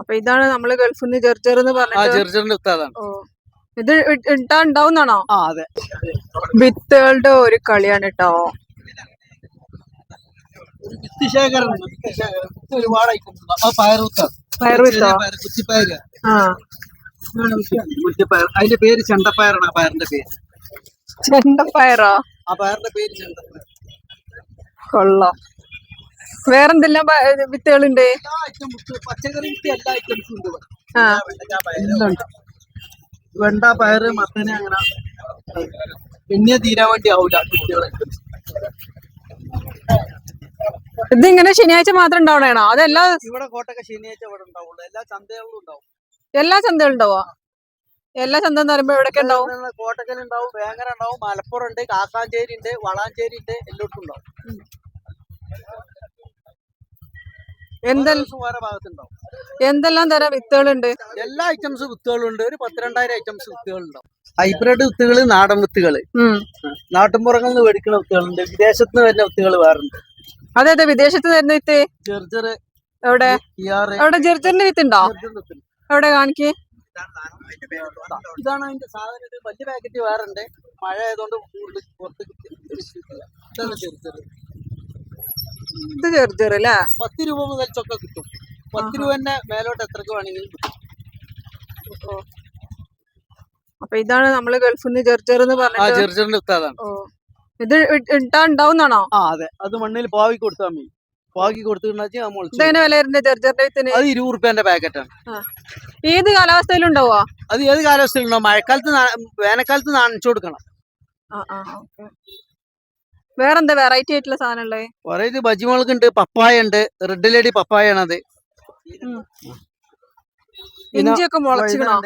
അപ്പൊ ഇതാണ് നമ്മൾ ഗൾഫിൽ നിന്ന് ജർജർ എന്ന് ആ പറഞ്ഞിട്ട് ജെർജറിന്റെ ഉസ്താദാണ് ഇത് ഇ- ഇട്ടാ ഉണ്ടാവുന്നാണോ ആ അതെ. വിത്തുകളുടെ ഒരു കളിയാണ് കേട്ടോ ഒരുപാട് ആ പയർ പയർ വിത്തോ? അതിന്റെ പേര് ചെണ്ടപ്പയറാണ് ആ പയറിന്റെ പേര്. ചെണ്ടപ്പയറോ? ആ പയറിന്റെ പേര് ചെണ്ടപ്പയർ. കൊള്ളാം. വേറെന്തെല്ലാം വിത്തുകളുണ്ട്? പച്ചക്കറി വിത്ത് എല്ലാ ഐറ്റംസും ഉണ്ട് ആ. വെണ്ട പയറ് മത്തന് അങ്ങനെ. പിന്നെ തീരാൻ വേണ്ടി ആവൂല കുട്ടികളെ. ഇതിങ്ങനെ ശനിയാഴ്ച മാത്രം ഉണ്ടാവണേണോ? അതെല്ലാ ഇവിടെ കോട്ടൊക്കെ ശനിയാഴ്ച ഇവിടെ ഉണ്ടാവുള്ളൂ. എല്ലാ ചന്തകളും ഉണ്ടാവും. എല്ലാ ചന്തകളും ഉണ്ടാവോ? എല്ലാ ചന്ത എന്ന് പറയുമ്പോ എവിടെയൊക്കെ ഉണ്ടാവും? കോട്ടക്കൽ ഉണ്ടാവും വേങ്ങര ഉണ്ടാവും മലപ്പുറം ഉണ്ട് കാക്കാഞ്ചേരി ഉണ്ട് വളാഞ്ചേരി ഉണ്ട് എല്ലായിടത്തും ഉണ്ടാവും. എന്തെല്ലാം തരം വിത്തുകളുണ്ട്? എല്ലാ ഐറ്റംസ് വിത്തുകളുണ്ട്. ഒരു പത്തിരണ്ടായിരം ഐറ്റംസ് വിത്തുകളുണ്ടോ ഹൈബ്രിഡ് വിത്തുകൾ നാടൻ വിത്തുകൾ. നാട്ടുമ്പുറങ്ങളിൽ നിന്ന് മേടിക്കുന്ന വിത്തുകളുണ്ട്. വിദേശത്ത് നിന്ന് വരുന്ന വിത്തുകൾ വേറുണ്ട് അതെ അതെ. വിദേശത്ത് വരുന്ന വിത്ത്? എവിടെ? എവിടെ? ജെർജറിന്റെ വിത്ത് ഉണ്ടോ എവിടെ കാണിക്ക്? ഇതാണ് അതിന്റെ സാധനം. വലിയ പാക്കറ്റ് വേറെ ഉണ്ട് മഴ ആയതുകൊണ്ട് കൂടുതൽ പുറത്ത് കിട്ടില്ല. ചെറു ഇത് ജെർജർ അല്ലേ പത്ത് രൂപ മുതൽ ചൊക്കെ കിട്ടും. പത്ത് രൂപന്റെ മേലോട്ട് എത്രക്ക് വേണമെങ്കിലും അപ്പൊ ഇതാണ് നമ്മൾ ഗൾഫിൽ നിന്ന് എന്ന് പറഞ്ഞിട്ട് ചെറുചെറിന്റെ ഇത് ഇട്ടാ ഉണ്ടാവുന്നാണോ? ആ അതെ. അത് മണ്ണിൽ പാവി കൊടുത്താ മതി. പാവി കൊടുത്തിട്ടുണ്ടെങ്കിൽ പാക്കറ്റ് ആണ് അത് ഇരുപത് റുപ്യന്റെ പാക്കറ്റാണ് ഏത് കാലാവസ്ഥയിലും ഉണ്ടാവോ അത് ഏത് കാലാവസ്ഥയിലുണ്ടോ മഴക്കാലത്ത് നാ- വേനൽക്കാലത്ത് നനച്ചു കൊടുക്കണം. വേറെന്താ വെറൈറ്റി ആയിട്ടുള്ള സാധനം ഉള്ളത് വെറൈറ്റി ബജിമുളക് ഉണ്ട് പപ്പായ ഉണ്ട് റെഡ് ലേഡി പപ്പായ ആണത് ഇഞ്ചിയൊക്കെ മുളച്ചിക്കണോ?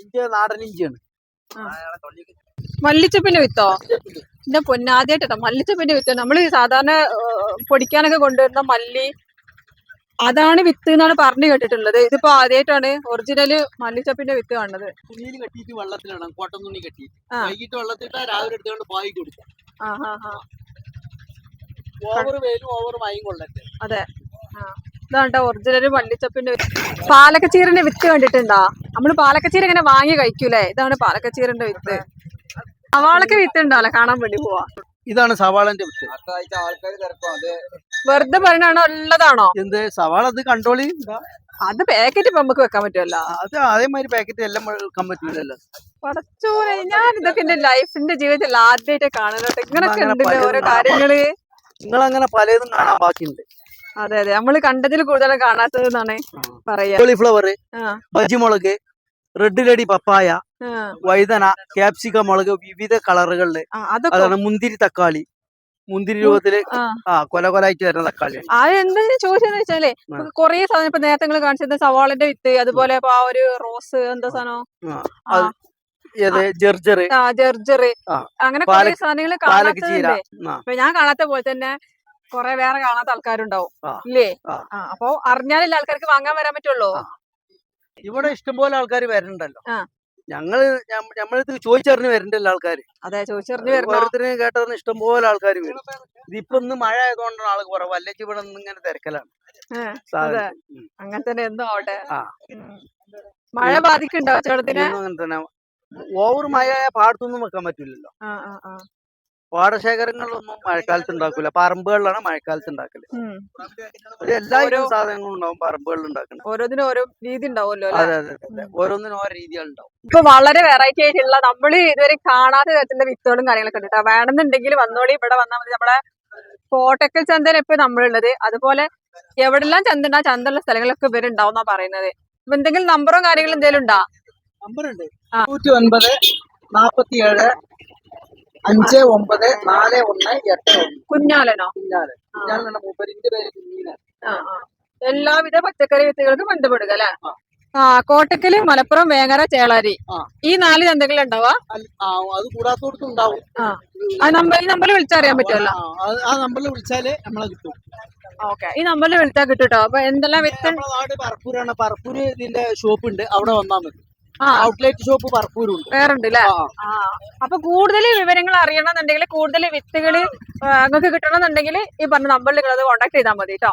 ഇഞ്ചി നാടൻ ഇഞ്ചിയാണ്. മല്ലിച്ചപ്പിന്റെ വിത്തോ? എന്റെ പൊന്നാദ്യായിട്ടോ മല്ലിച്ചപ്പിന്റെ വിത്ത്. നമ്മൾ സാധാരണ പൊടിക്കാനൊക്കെ കൊണ്ടുവരുന്ന മല്ലി അതാണ് വിത്ത് എന്നാണ് പറഞ്ഞു കേട്ടിട്ടുള്ളത്. ഇതിപ്പോ ആദ്യമായിട്ടാണ് ഒറിജിനൽ മല്ലിച്ചപ്പിന്റെ വിത്ത് കാണുന്നത്. തുണിയിൽ കെട്ടിയിട്ട് വെള്ളത്തിലിടണം കോട്ടൺ തുണി കെട്ടിയിട്ട്. ആ. വൈകിട്ട് വെള്ളത്തിൽ രാവിലെ എടുത്തുകൊണ്ട് പായി കൊടുക്കും. ഓവർ വെയിലും ഓവർ മഴയും കൊള്ളട്ടെ. അതെ. ഇതാണ്ട ഒറിജിനൽ വള്ളിച്ചപ്പിന്റെ പാലക്കച്ചീരന്റെ വിത്ത് കണ്ടിട്ടുണ്ടോ? നമ്മൾ പാലക്കച്ചീര ഇങ്ങനെ വാങ്ങി കഴിക്കൂലേ? ഇതാണ് പാലക്കച്ചീരന്റെ വിത്ത്. സവാളക്ക് വിത്ത് ഉണ്ടല്ലോ കാണാൻ വേണ്ടി പോവാ. ഇതാണ് സവാളന്റെ വിത്ത്. വെറുതെ പറയണാണോ ഉള്ളതാണോ? എന്ത്? സവാള അത് കണ്ടോളി? അത് പാക്കറ്റ് ഇപ്പൊ നമുക്ക് വെക്കാൻ പറ്റുമല്ലോ. അത് അതേമാതിരി പാക്കറ്റ് എല്ലാം വെക്കാൻ പറ്റില്ലല്ലോ പടച്ചോനെ ഞാൻ ഇതൊക്കെ എന്റെ ലൈഫിന്റെ ജീവിതത്തിൽ ആദ്യമായിട്ട് കാണുന്നുണ്ട് ഇങ്ങനൊക്കെ ഉണ്ടല്ലോ ഓരോ കാര്യങ്ങൾ. നിങ്ങൾ അങ്ങനെ പലതും കാണാൻ ബാക്കിയുണ്ട്. അതെ അതെ. നമ്മൾ കണ്ടതിൽ കൂടുതൽ കാണാത്തതെന്നാണ് പറയാ. കോളിഫ്ലവർ ആ. ബജിമുളക് റെഡ് ലഡി പപ്പായ വഴുതന ക്യാപ്സിക്ക മുളക് വിവിധ കളറുകളിൽ അതാണ് മുന്തിരി തക്കാളി. മുന്തിരി രൂപത്തിൽ ആ. കൊല കൊലായിട്ട് വരുന്ന തക്കാളി ആ എന്താ ചോദിച്ചതെന്ന് വെച്ചാലേ. കൊറേ സാധനം ഇപ്പൊ നേരത്തെ നിങ്ങൾ കാണിച്ചത് സവാളന്റെ വിത്ത് അതുപോലെ ആ ഒരു റോസ് എന്താ സാധനം. ജർജറ്? അങ്ങനെ കുറെ സാധനങ്ങൾ കാണാത്തതുണ്ട്. ഞാൻ കാണാത്ത പോലെ തന്നെ കുറെ വേറെ കാണാത്ത ആൾക്കാരുണ്ടാവും. ഇല്ലേ? അപ്പൊ അറിഞ്ഞാലല്ലേ ആൾക്കാർക്ക് വാങ്ങാൻ വരാൻ പറ്റുള്ളൂ. ഇവിടെ ഇഷ്ടംപോലെ ആൾക്കാർ വരുന്നുണ്ടല്ലോ. ആ. ഞങ്ങൾ ഞമ്മളത് ചോദിച്ചറിഞ്ഞ് വരണ്ടല്ലോ ആൾക്കാർ അതെ ചോദിച്ചറിഞ്ഞ് വരണം? കേട്ടതെന്ന് കേട്ടറിഞ്ഞ് ഇഷ്ടംപോലെ ആൾക്കാർ വരും. ഇതിപ്പോ ഇന്ന് മഴ ആയതുകൊണ്ടാണ് ആൾ കുറവ്. അല്ലെങ്കിൽ ഇവിടെ നിന്ന് ഇങ്ങനെ തിരക്കലാണ്. അങ്ങനെ തന്നെ എന്തോ ആവട്ടെ. മഴ ബാധിക്കണ്ടോ ചേട്ടത്തിന് അങ്ങനെ തന്നെ. ഓവർ മഴ പാടത്തൊന്നും വെക്കാൻ പറ്റില്ലല്ലോ. പാടശേഖരങ്ങളിലൊന്നും മഴക്കാലത്ത് ഉണ്ടാക്കൂല. പറമ്പുകളിലാണ് മഴക്കാലത്ത് ഉണ്ടാക്കൽ. എല്ലാ സാധനങ്ങളും ഉണ്ടാവും പറമ്പുകളിൽ ഉണ്ടാക്കുന്നത് ഓരോന്നിനും ഓരോ രീതി ഉണ്ടാവുമല്ലോ അതെ അതെ അതെ ഓരോന്നിനും ഓരോ രീതികളുണ്ടാവും ഇപ്പൊ വളരെ വെറൈറ്റി ആയിട്ടുള്ള നമ്മൾ ഇതുവരെ കാണാത്ത തരത്തിലുള്ള വിത്തുകളും കാര്യങ്ങളൊക്കെ ഉണ്ട്. വേണമെന്നുണ്ടെങ്കിൽ വന്നോളി ഇവിടെ വന്നാൽ മതി. നമ്മളെ കോട്ടക്കൽ ചന്തയിൽ ഇപ്പൊ നമ്മളുള്ളത്. അതുപോലെ എവിടെല്ലാം ചന്ത ചന്തുള്ള ആ ചന്തയുള്ള സ്ഥലങ്ങളിലൊക്കെ ഇവരുണ്ടാവും എന്നാ പറയുന്നത്. ഇപ്പൊ എന്തെങ്കിലും നമ്പറോ കാര്യങ്ങളും എന്തെങ്കിലും ഉണ്ടാ? നമ്പറുണ്ട്. നൂറ്റി ഒൻപത് നാപ്പത്തി ഏഴ് അഞ്ച് ഒമ്പത് നാല് ഒന്ന് എട്ട് ഒന്ന്. കുഞ്ഞാലനോ? കുഞ്ഞാൽ കുഞ്ഞാലാണ് മൂപ്പരിന്റെ പേര് കുഞ്ഞീന ആ ആ. എല്ലാവിധ പച്ചക്കറി വിത്തുകൾക്കും ബന്ധപ്പെടുക അല്ലെ? ആ. ആ കോട്ടക്കൽ മലപ്പുറം വേങ്ങര ചേളാരി. ആ. ഈ നാല് ചന്തകൾ ഉണ്ടാവാ? അല്ല, ആ അത് കൂടാത്തോടത്തും ഉണ്ടാവും. ആ. നമ്പർ ഈ നമ്പറിൽ വിളിച്ചറിയാൻ പറ്റുമല്ലോ ആ, അത് ആ നമ്പറിൽ വിളിച്ചാൽ നമ്മളെ കിട്ടും. ഓക്കെ. ഈ നമ്പറിൽ വിളിച്ചാൽ കിട്ടും കേട്ടോ അപ്പൊ എന്തെല്ലാം വിത്ത്? നമ്മുടെ നാട് പറപ്പൂരാണ്. പറപ്പൂര് ഇതിന്റെ ഷോപ്പ് ഉണ്ട് അവിടെ വന്നാൽ മതി. ഔട്ട്ലെറ്റ് ഷോപ്പ് പറപ്പൂരുണ്ട് വേറുണ്ട് അല്ലേ അപ്പൊ കൂടുതൽ വിവരങ്ങൾ അറിയണമെന്നുണ്ടെങ്കിൽ കൂടുതൽ വിത്തുകൾ നിങ്ങൾക്ക് കിട്ടണമെന്നുണ്ടെങ്കിൽ ഈ പറഞ്ഞ നമ്പറിൽ നിങ്ങൾ അത് കോൺടാക്ട് ചെയ്താൽ മതി കേട്ടോ